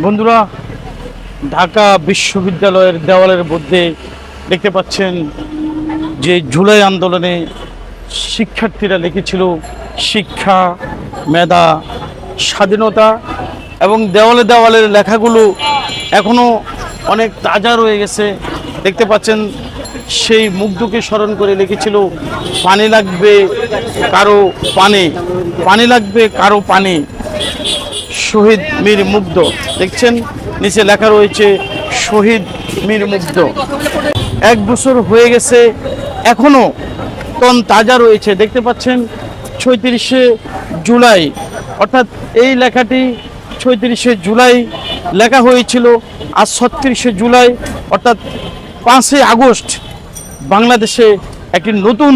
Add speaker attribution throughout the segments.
Speaker 1: বন্ধুরা, ঢাকা বিশ্ববিদ্যালয়ের দেওয়ালের মধ্যে দেখতে পাচ্ছেন যে জুলাই আন্দোলনে শিক্ষার্থীরা লিখেছিল শিক্ষা, মেধা, স্বাধীনতা এবং দেওয়ালে দেওয়ালের লেখাগুলো এখনও অনেক তাজা রয়ে গেছে। দেখতে পাচ্ছেন সেই মুগ্ধকে স্মরণ করে লিখেছিল, পানি লাগবে কারও পানে। পানি লাগবে কারও পানি। শহীদ মীর মুগ্ধ। দেখছেন, নিচে লেখা রয়েছে, শহীদ মীর মুগ্ধ। এক বছর হয়ে গেছে, এখনও তন তাজা রয়েছে। দেখতে পাচ্ছেন, ছয়ত্রিশে জুলাই, অর্থাৎ এই লেখাটি ছয়ত্রিশে জুলাই লেখা হয়েছিল। আর ছত্রিশে জুলাই, অর্থাৎ পাঁচই আগস্ট বাংলাদেশে একটি নতুন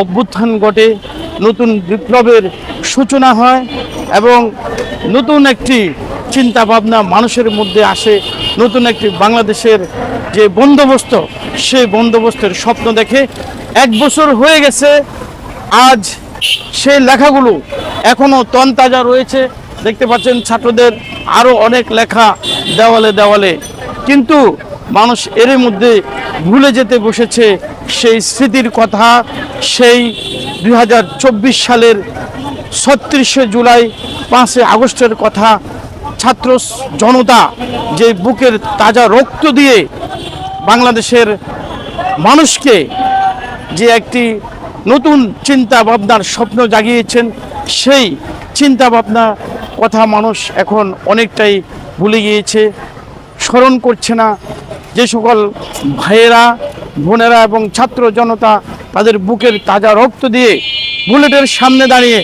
Speaker 1: অভ্যুত্থান ঘটে, নতুন বিপ্লবের সূচনা হয়। এবং নতুন একটি চিন্তা ভাবনা মানুষের মধ্যে আসে, নতুন একটি বাংলাদেশের যে বন্দোবস্ত, সেই বন্দোবস্তের স্বপ্ন দেখে এক বছর হয়ে গেছে, আজ সেই লেখাগুলো এখনও তনতাজা রয়েছে। দেখতে পাচ্ছেন ছাত্রদের আরও অনেক লেখা দেওয়ালে দেওয়ালে। কিন্তু মানুষ এর মধ্যে ভুলে যেতে বসেছে সেই স্মৃতির কথা সেই দুই হাজার চব্বিশ সালের ছত্রিশে জুলাই পাঁচে আগস্টের কথা ছাত্র জনতা যে বুকের তাজা রক্ত দিয়ে বাংলাদেশের মানুষকে যে একটি নতুন চিন্তা ভাবনার স্বপ্ন জাগিয়েছেন, সেই চিন্তা ভাবনা কথা মানুষ এখন অনেকটাই ভুলে গিয়েছে। স্মরণ করছে না যে সকল ভাইয়েরা বোনেরা এবং ছাত্র জনতা তাদের বুকের তাজা রক্ত দিয়ে বুলেটের সামনে দাঁড়িয়ে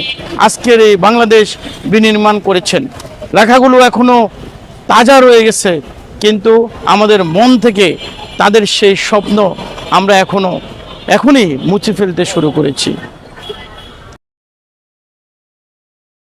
Speaker 1: আজকের এই বাংলাদেশ বিনির্মাণ করেছেন। লেখাগুলো এখনও তাজা রয়ে গেছে, কিন্তু আমাদের মন থেকে তাদের সেই স্বপ্ন আমরা এখনও এখনই মুছে ফেলতে শুরু করেছি।